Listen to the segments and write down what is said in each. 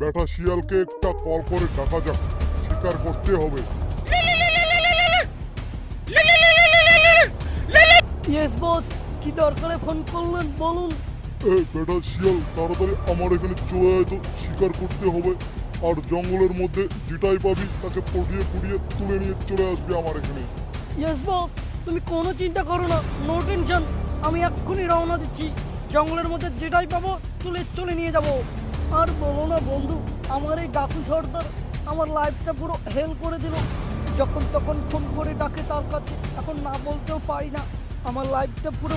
বেটা শিয়ালকে একটা কল করে ডাকা যাক স্বীকার করতে হবে। ইয়েস বস কি দরকারে ফোন করলেন বলুন। বেটা শিয়াল তাড়াতাড়ি আমার এখানে চলে আয় তো করতে হবে। আর জঙ্গলের মধ্যে যেটাই পাবি তাকে পটিয়ে পুড়িয়ে তুলে নিয়ে চলে আসবি আমার এখানে। ইয়েস বস তুমি কোনো চিন্তা করো না নো টেনশন আমি এক্ষুনি রওনা দিচ্ছি। জঙ্গলের মধ্যে যেটাই পাবো তুলে চলে নিয়ে যাব। আর বলো না বন্ধু, আমার এই ডাকু সর্দার আমার লাইফটা পুরো হেল করে দিল। যখন তখন ফোন করে ডাকে তার কাছে, এখন না বলতেও পারি না, আমার লাইফটা পুরো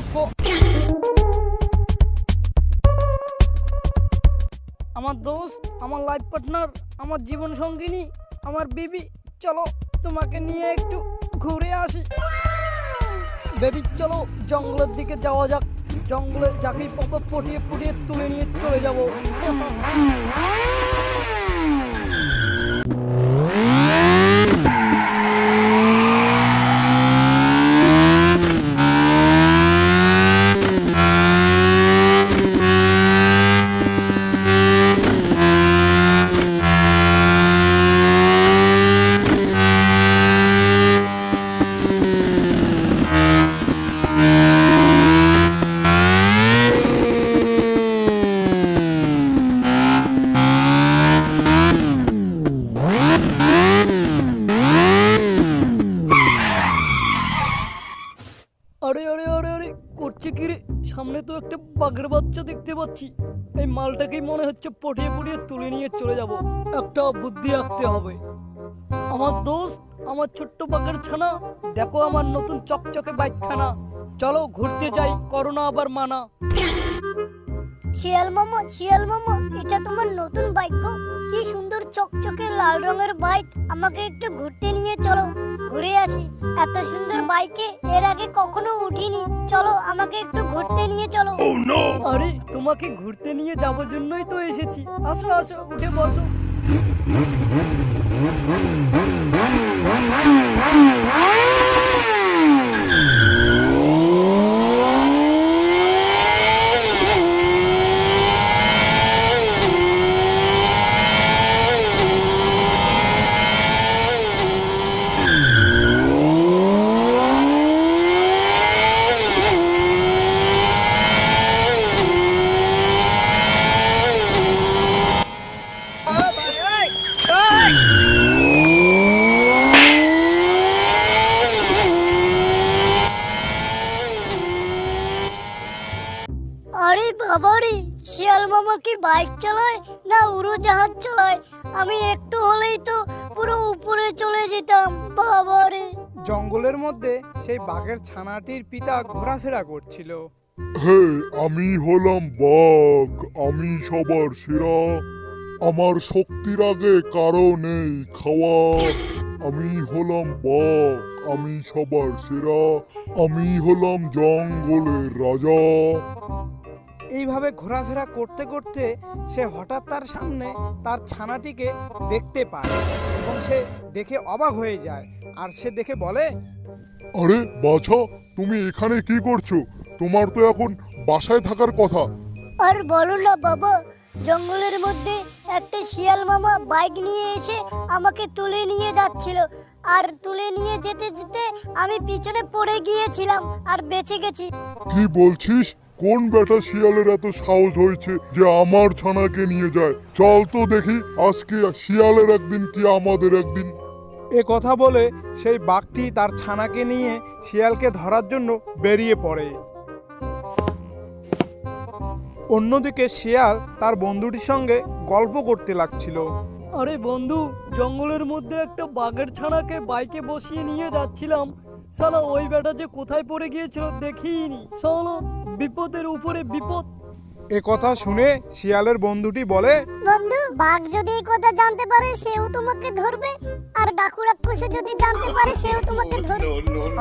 আমার দোস্ত, আমার লাইফ পার্টনার আমার জীবন সঙ্গিনী, আমার বিবি, চলো তোমাকে নিয়ে একটু ঘুরে আসি। বেবি, চলো জঙ্গলের দিকে যাওয়া যাক। জঙ্গলে যাকেই পটিয়ে পটিয়ে তুলে নিয়ে চলে যাব। দেখতে পাচ্ছি। এই মালটাকেই মনে হচ্ছে পটিয়ে পটিয়ে তুলে নিয়ে চলে যাব। একটা বুদ্ধি আঁকতে হবে। আমার দোস্ত, আমার ছোট্ট বাঘের ছানা, দেখো আমার নতুন চকচকে বাইকখানা। চলো ঘুরতে যাই, করোনা আবার মানা। শিয়াল মামা শিয়াল মামা এটা তোমার নতুন বাইক গো। কি সুন্দর চকচকে লাল রঙের বাইক আমাকে একটু ঘুরতে নিয়ে চলো ঘুরে আসি। এত সুন্দর বাইকে এর আগে কখনো উঠিনি। চলো আমাকে একটু ঘুরতে নিয়ে চলো। আরে তোমাকে ঘুরতে নিয়ে যাবার জন্যই তো এসেছি। আসো আসো উঠে বসো। আরে বাবা রে শিয়াল মামা কি বাইক চালায় না উড়োজাহাজ চালায়? আমি একটু হলেই তো পুরো উপরে চলে যেতাম বাবা রে। জঙ্গলের মধ্যে সেই বাঘের ছানাটির পিতা ঘোরাফেরা করছিল। হে আমি হলাম বাঘ আমি সবার সেরা। আমার শক্তির আগে কারও নেই খাওয়া। আমি হলাম বাঘ আমি সবার সেরা। আমি হলাম জঙ্গলের রাজা। এইভাবে ঘোরাফেরা করতে করতে সে হঠাৎ তার সামনে তার ছানাটিকে দেখতে পায় এবং সে দেখে অবাক হয়ে যায়। আর সে দেখে বলে আরে বাছা তুমি এখানে কি করছ? তোমার তো এখন বাসায় থাকার কথা। আর বলো না বাবা জঙ্গলের মধ্যে একটা শিয়াল মামা বাইক নিয়ে এসে আমাকে তুলে নিয়ে যাচ্ছিল। আর তুলে নিয়ে যেতে যেতে আমি পিছনে পড়ে গিয়েছিলাম আর বেঁচে গেছি। কি বলছিস? কোন বেটা শিয়ালের এত সাহস হয়েছে যে আমার ছানাকে নিয়ে যায়? চল তো দেখি আজকে শিয়ালের একদিন কি আমাদের একদিন। এ কথা বলে সেই বাঘটি তার ছানাকে নিয়ে শিয়ালকে ধরার জন্য বেরিয়ে পড়ে। অন্যদিকে শিয়াল তার বন্ধুটির সঙ্গে গল্প করতে লাগছিল। আরে বন্ধু জঙ্গলের মধ্যে একটা বাঘের ছানাকে বাইকে বসিয়ে নিয়ে যাচ্ছিলাম। সালা ওই বেটা যে কোথায় পড়ে গিয়েছিল দেখিনি। সালা বিপদের উপরে বিপদ। এ কথা শুনে শিয়ালের বন্ধুটি বলে বন্ধু বাঘ যদি এই কথা জানতে পারে সেও তোমাকে ধরবে। আর ডাকু রাক্ষসে যদি জানতে পারে সেও তোমাকে ধরবে।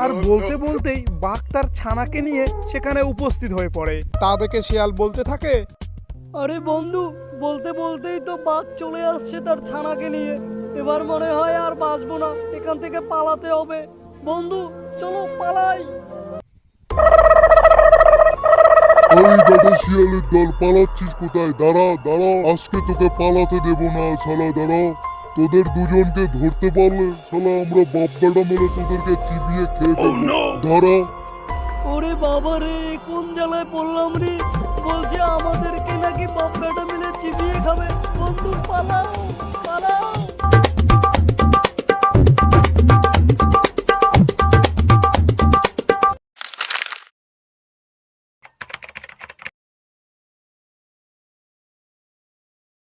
আর বলতে বলতেই বাঘ তার ছানাকে নিয়ে সেখানে উপস্থিত হয়ে পড়ে। তা দেখে শিয়াল বলতে থাকে আরে বন্ধু বলতে বলতেই তো বাঘ চলে আসছে তার ছানাকে নিয়ে। এবার মনে হয় আর বাঁচবো না এখান থেকে পালাতে হবে। বন্ধু চলো পালাই। এই বেটা শিয়ালের দল পালাচ্ছিস কোথায়? দাঁড়া দাঁড়া। আজকে তোকে পালাতে দেব না শালা দাঁড়া। তোদের দুজনকে ধরতে পারলে শালা আমরা বাপ বেটা মিলে তোদেরকে চিবিয়ে খেয়ে ফেলব। দাঁড়া। ওরে বাবা রে কোন জ্বালায় পড়লাম রে? বলছে আমাদেরকে নাকি বাপ বেটা মিলে চিবিয়ে খাবে। বন্ধু পালাও পালাও।